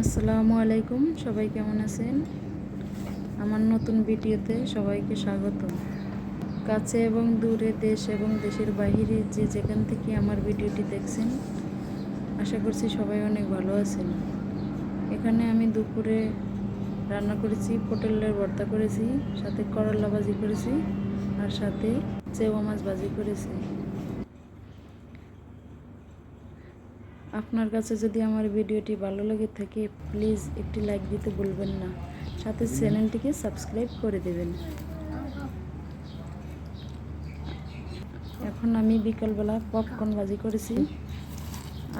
আসসালামু আলাইকুম, সবাই কেমন আছেন? আমার নতুন ভিডিওতে সবাইকে স্বাগত। কাছে এবং দূরে দেশ এবং দেশের বাইরে যে যেখান থেকে আমার ভিডিওটি দেখছেন, আশা করছি সবাই অনেক ভালো আছেন। এখানে আমি দুপুরে রান্না করেছি, পটলের ভর্তা করেছি, সাথে করলা ভাজি করেছি, আর সাথে চেওয়া মাছ ভাজি করেছি। আপনার কাছে যদি আমার ভিডিওটি ভালো লেগে থাকে প্লিজ একটি লাইক দিতে ভুলবেন না। সাথে চ্যানেলটিকে সাবস্ক্রাইব করে দেবেন। এখন আমি বিকালবেলা পপকর্ন বাজি করেছি।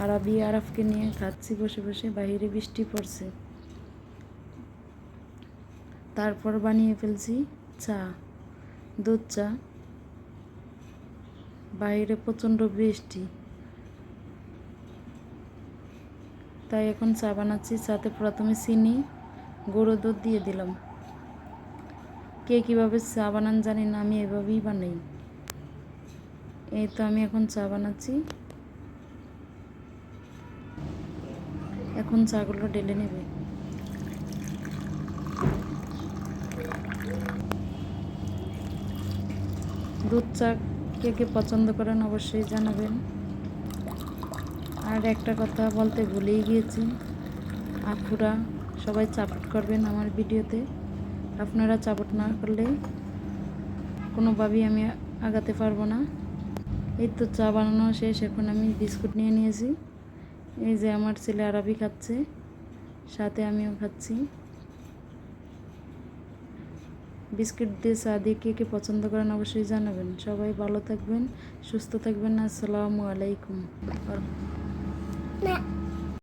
আরবি আরফকে নিয়ে খাচ্ছি, বসে বসে বাইরে বৃষ্টি পড়ছে। তারপর বানিয়ে ফেলছি চা, দুধ চা। বাইরে প্রচণ্ড বৃষ্টি। তাই এখন চা বানাচ্ছি। চাতে প্রথমে চিনি, গুঁড়ো দুধ দিয়ে দিলাম। কে কীভাবে চা বানান জানি না, আমি এভাবেই বানাই। এই তো আমি এখন চা বানাচ্ছি। এখন চাগুলো ঢেলে নেবে। দুধ চা কে কে পছন্দ করেন অবশ্যই জানাবেন। আর একটা কথা বলতে ভুলেই গিয়েছি। আপুরা সবাই সাপোর্ট করবেন আমার ভিডিওতে। আপনারা সাপোর্ট না করলে কোনোভাবেই আমি আগাতে পারব না। এই তো চা বানানো শেষ, এখন আমি বিস্কুট নিয়ে নিয়েছি। এই যে আমার ছেলে আরবি খাচ্ছে, সাথে আমিও খাচ্ছি। বিস্কিট দিয়ে চা দিয়ে কে কে পছন্দ করেন অবশ্যই জানাবেন। সবাই ভালো থাকবেন, সুস্থ থাকবেন। আসসালামু আলাইকুম। 那